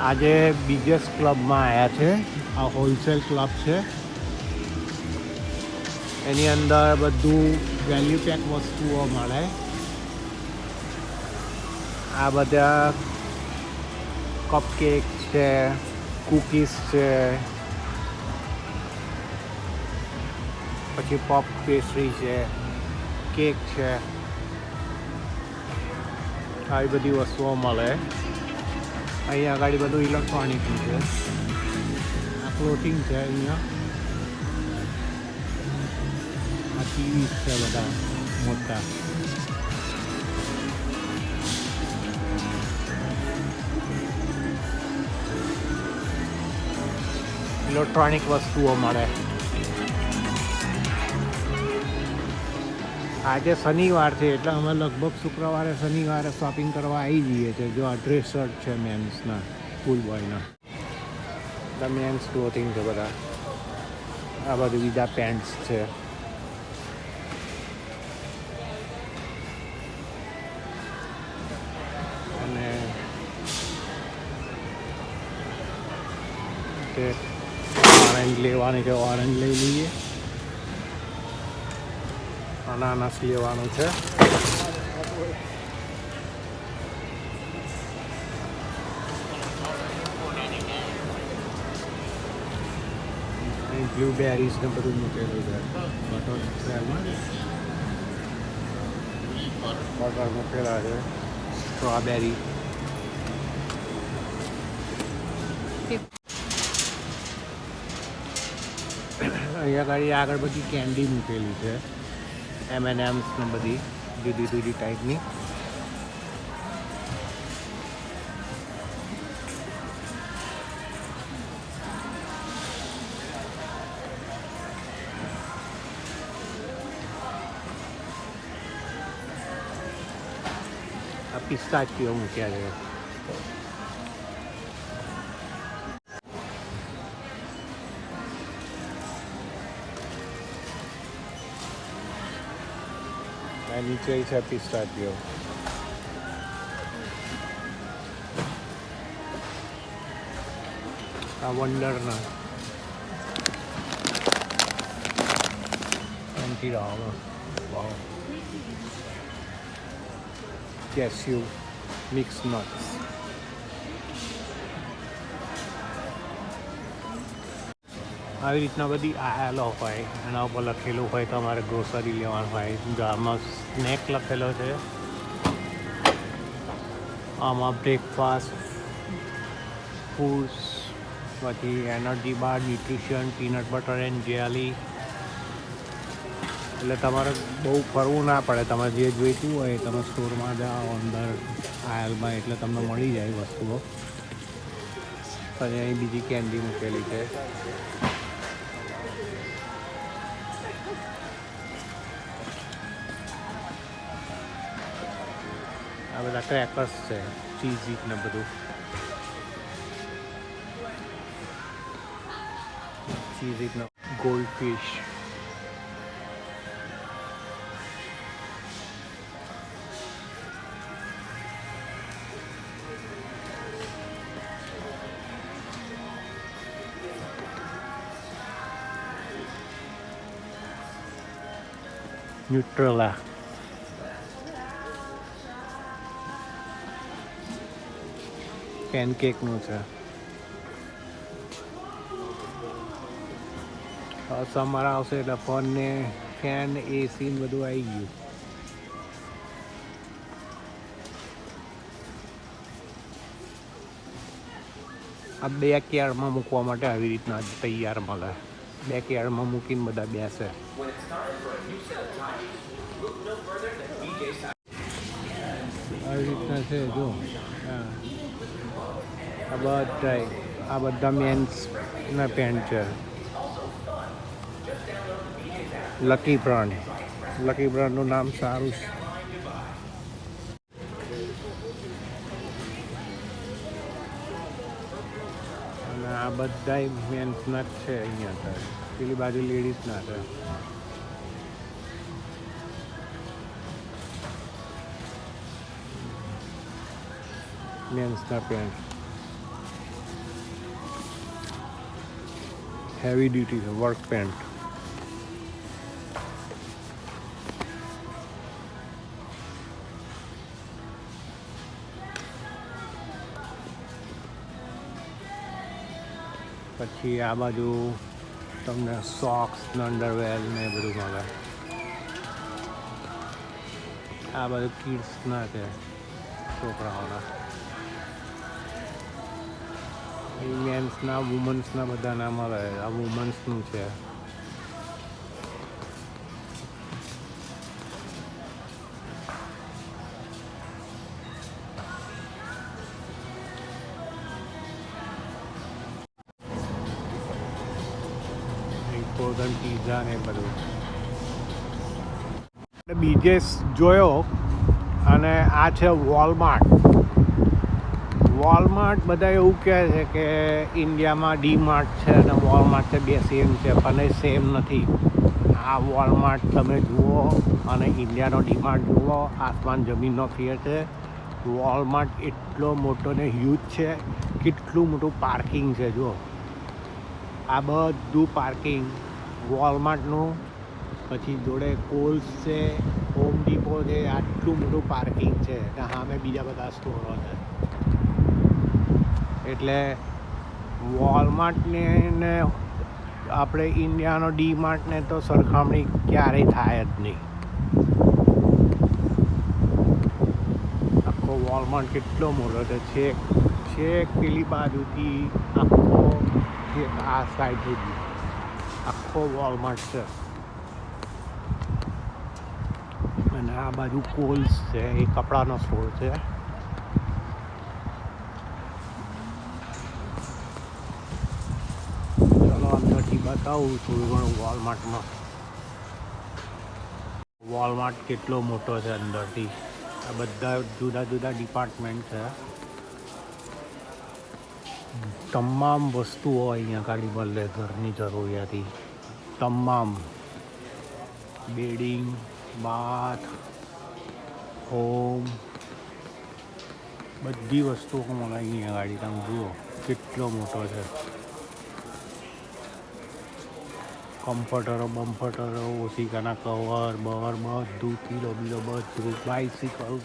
આજે બિગેસ્ટ ક્લબમાં આવ્યા છે. આ હોલસેલ ક્લબ છે. એની અંદર બધું વેલ્યુ પેક વસ્તુઓ મળે. આ બધા કપકેક છે કૂકીઝ છે. પછી પોપ પેસ્ટ્રી છે કેક છે. આવી બધી વસ્તુઓ મળે. અહીંયા આગળ બધું ઇલેક્ટ્રોનિકનું છે. આ ક્લોથિંગ છે અહીંયા. આ ટીવી છે બધા મોટા. ઇલેક્ટ્રોનિક વસ્તુઓ મળે. આજે શનિવાર છે, એટલે અમે લગભગ શુક્રવારે, શનિવારે શોપિંગ કરવા આવી જઈએ છીએ, જો આ ડ્રેસ શર્ટ છે મેન્સના સ્કૂલ બોયના બધા મેન્સ ક્લોથિંગ છે બધા. આ બધું બીજા પેન્ટ્સ છે. અને તે ઓરેન્જ લેવાની છે ઓરેન્જ લઈ લઈએ. અનાનસ લેવાનું છે. બ્લુબેરીઝ ને બધું મૂકેલું છે. બટર બટર મૂકેલા છે. સ્ટ્રોબેરી અહીંયા ગાડી આગળ બધી કેન્ડી મૂકેલી છે. એમ એન એમ્સ ને બધી જુદી જુદી ટાઈપની આ પિસ્તાચીઓ મૂક્યા છે. આ નીચે છે પિસ્તાચીઓ આ વંડરના. એન્ટી રાવણ વાવ કેસ્યુ મિક્સ નટ્સ આવી રીતના બધી આયેલો હોય, એના ઉપર લખેલું હોય, તમારે ગ્રોસરી લેવાનું હોય આમાં સ્નેક લખેલો છે. આમાં બ્રેકફાસ્ટ ફૂડ્સ પછી energy bar nutrition peanut butter and jelly એટલે તમારે બહુ ફરવું ના પડે તમારે જે જોઈતું હોય તમે સ્ટોરમાં જાઓ, અંદર આયલમાં એટલે તમને મળી જાય વસ્તુઓ. અને અહીં બીજી કેન્ડી મૂકેલી છે. બધા ક્રેકર્સ છે ચીઝ ને બધું. ચીઝ નો ગોલ્ડ ફિશ ન્યુટ્રલા પેનકેકનું છે. સમર આવશે એટલે ફોન ને ફેન એસી ને બધું આવી ગયું. આ બે કેળમાં મૂકવા માટે આવી રીતના તૈયાર મળે. બે કેળમાં મૂકીને બધા બેસે. આવી રીતના છે, જો. આ બધા આ બધા મેન્સ ના પેન્ટ છે. લકી બ્રાન્ડ લકી બ્રાન્ડનું નામ સારું છે. અને આ બધા મેન્સના જ છે અહીંયા તો પેલી બાજુ લેડીઝના છે. મેન્સના પેન્ટ હેવી ડ્યુટી છે વર્ક પેન્ટ પછી આ બાજુ તમને સોક્સ ને અંડરવેર ને બધું મળે. આ બાજુ કિડ્સના છે, છોકરાઓના. મેન્સના વુમન્સના બધાના આવે આ વુમન્સનું છે. પીઝા ને બધું. બીજે જોયો, અને આ છે વોલમાર્ટ વોલમાર્ટ બધા એવું કહે છે કે ઇન્ડિયામાં ડીમાર્ટ છે અને વોલમાર્ટ છે, બે સેમ છે, પણ એ સેમ નથી. આ વોલમાર્ટ તમે જુઓ અને ઇન્ડિયાનો ડીમાર્ટ જુઓ, આસમાન જમીનનો ફેર છે. વોલમાર્ટ એટલો મોટો ને હ્યુજ છે, કેટલું મોટું પાર્કિંગ છે, જુઓ. આ બધું પાર્કિંગ વોલમાર્ટનું પછી જોડે કોલ્સ છે હોમ ડીપો છે, આટલું મોટું પાર્કિંગ છે. અને સામે બીજા બધા સ્ટોરો છે. એટલે વોલમાર્ટને ને આપણે ઇન્ડિયાનો ડીમાર્ટને તો સરખામણી ક્યારેય થાય જ નહીં. આખો વોલમાર્ટ કેટલો મોટો છે. છેક છેક પેલી બાજુથી આખો જે આ સાઈડ સુધી. આખો વોલમાર્ટ છે. અને આ બાજુ કોલ્સ છે, એ કપડાનો સ્ટોર છે ચલો અંદરથી બતાવું થોડું ઘણું વોલમાર્ટમાં વોલમાર્ટ કેટલો મોટો છે અંદરથી. આ બધા જુદા જુદા ડિપાર્ટમેન્ટ છે. તમામ વસ્તુઓ અહીંયા ખાલી મળે ઘરની જરૂરિયાતી તમામ. બેડિંગ બાથ હોમ બધી વસ્તુઓ મળે અહીંયા ગાડી તમે જુઓ, કેટલો મોટો છે. કમ્ફર્ટરો, બમ્ફર્ટરો, ઓશિકાના કવર બવર બધું કિલો બીલો બધું બાઇસિકલ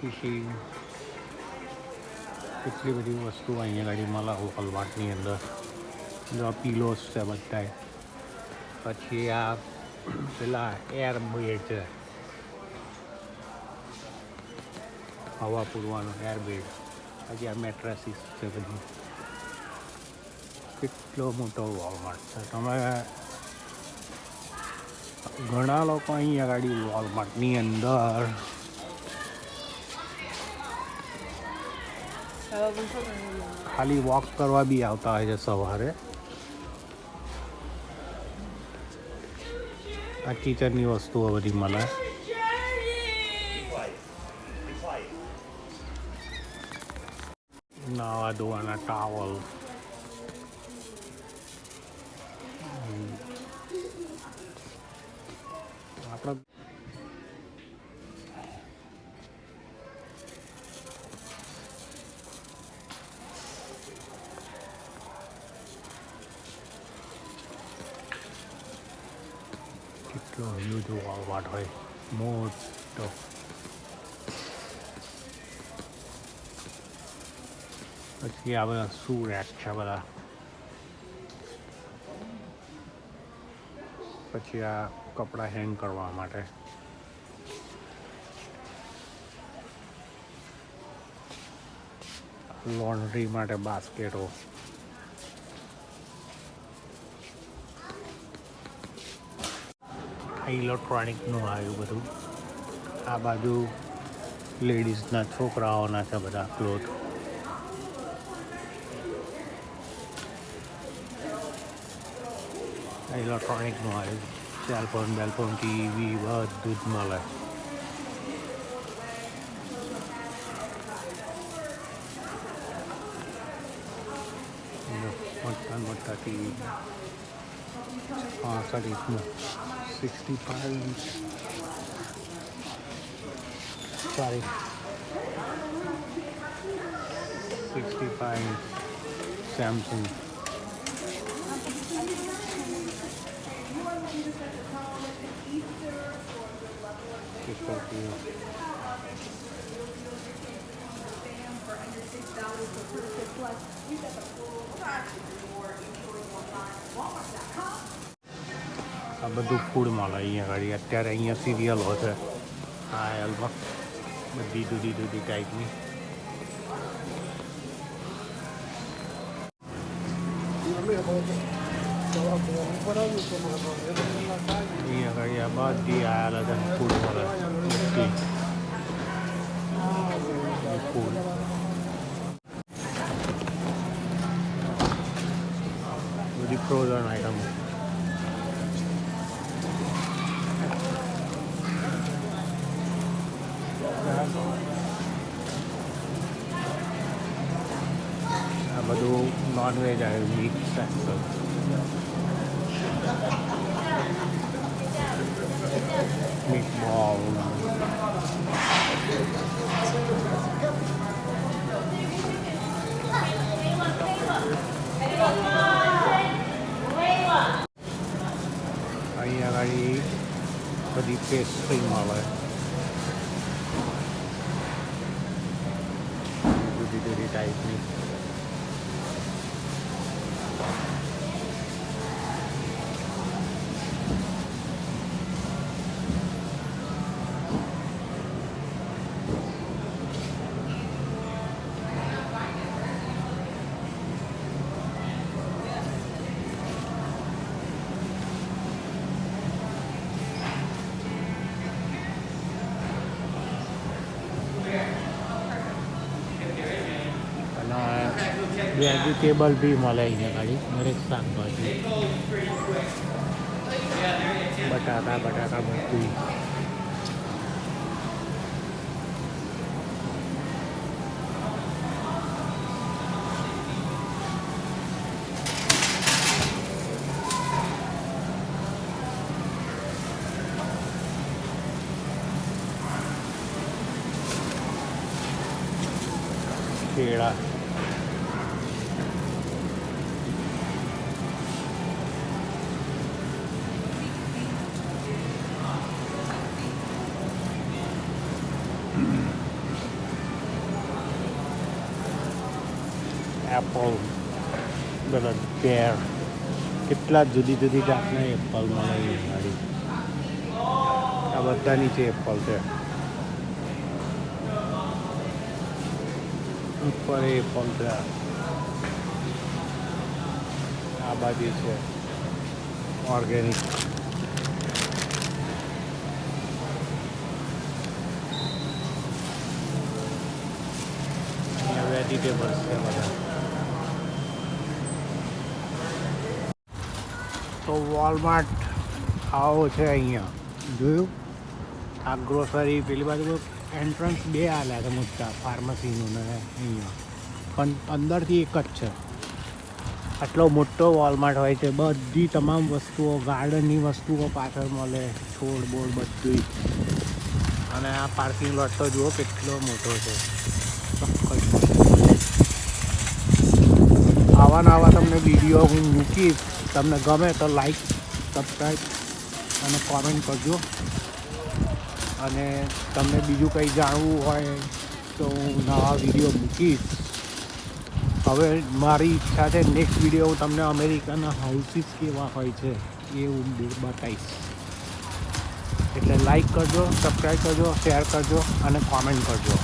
ફિશિંગ કેટલી બધી વસ્તુ અહીંયા ગાડી મળે વોલમાર્ટની અંદર. જો પીલોસ છે બધાય. પછી આ પેલા એર બેડ છે. હવા પૂરવાનો એર બેડ પછી આ મેટ્રેસીસ છે બધી. કેટલો મોટો વોલમાર્ટ છે? તમે ઘણા લોકો અહીંયા ગાડી વોલમાર્ટની અંદર. ખાલી વોક કરવા બી આવતા હોય છે સવારે. આ કિચનની વસ્તુઓ બધી મળે. નાવા ધોવાના ટાવલ કેટલો હ્યુજ વોલમાર્ટ હોય મોટો પછી આ બધા શું રેક છે બધા પછી આ કપડાં હેંગ કરવા માટે લોન્ડ્રી માટે બાસ્કેટો ઇલેક્ટ્રોનિકનું આવ્યું બધું. આ બાજુ લેડીઝના છોકરાઓના છે બધા ક્લોથ આ ઇલેક્ટ્રોનિકનું આવ્યું. સેલફોન બેલફોન ટીવી બધું જ મળે. જો, મોટા મોટા ટીવી हाँ साढ़े इतना सिक्सटी फाइव साढ़े sixty five Samsung Thank you. આ બધું ફૂડ મળે અહીંયા ઘડી અત્યારે અહીંયા સિરિયલો છે. આ એલમાં બધી જુદી જુદી ટાઈપની અહીંયા ઘડી આ બધી આયેલા છે ફૂડ મળે બધી ફૂડ બધી ફ્રોઝન આઈટમ આ બધું નોનવેજ આવ્યું મિક્સ સેક્શન મિક્સ બોલ અહીંયા આગળ બધી પેસ્ટ્રી મળે જુદી વેજીટેબલ બી મળે અહીંયા ખાલી દરેક શાકભાજી બટાકા બટાકા બધું કેળા એપલ બધા પેર કેટલા જુદી જુદી જાતના એપલ મળે મળી આ બધા નીચે એપલ છે. ઉપર એપલ છે. આ બાજુ છે ઓર્ગેનિક. વેજીટેબલ્સ છે બધા. તો વોલમાર્ટ આવો છે અહીંયા. જોયું? આ ગ્રોસરી પેલી બાજુ એન્ટ્રન્સ બે આલ્યા છે મોટા ફાર્મસીનું ને અહીંયા. પણ અંદરથી એક જ છે. આટલો મોટો વોલમાર્ટ હોય છે. બધી તમામ વસ્તુઓ ગાર્ડનની વસ્તુઓ પાછળ મળે. છોડ બોડ બધું અને આ પાર્કિંગ લોટ તો જુઓ કેટલો મોટો છે. ચોક્કસ. આવા ને આવા તમને વીડિયો હું મૂકીશ તમને ગમે તો લાઈક સબસ્ક્રાઈબ અને કોમેન્ટ કરજો. અને તમને બીજું કંઈ જાણવું હોય તો હું નવા વીડિયો મૂકીશ. હવે મારી ઈચ્છા છે નેક્સ્ટ વીડિયો હું તમને અમેરિકાના હાઉસીસ કેવા હોય છે એ હું બતાવીશ. એટલે લાઈક કરજો સબસ્ક્રાઈબ કરજો શેર કરજો અને કોમેન્ટ કરજો.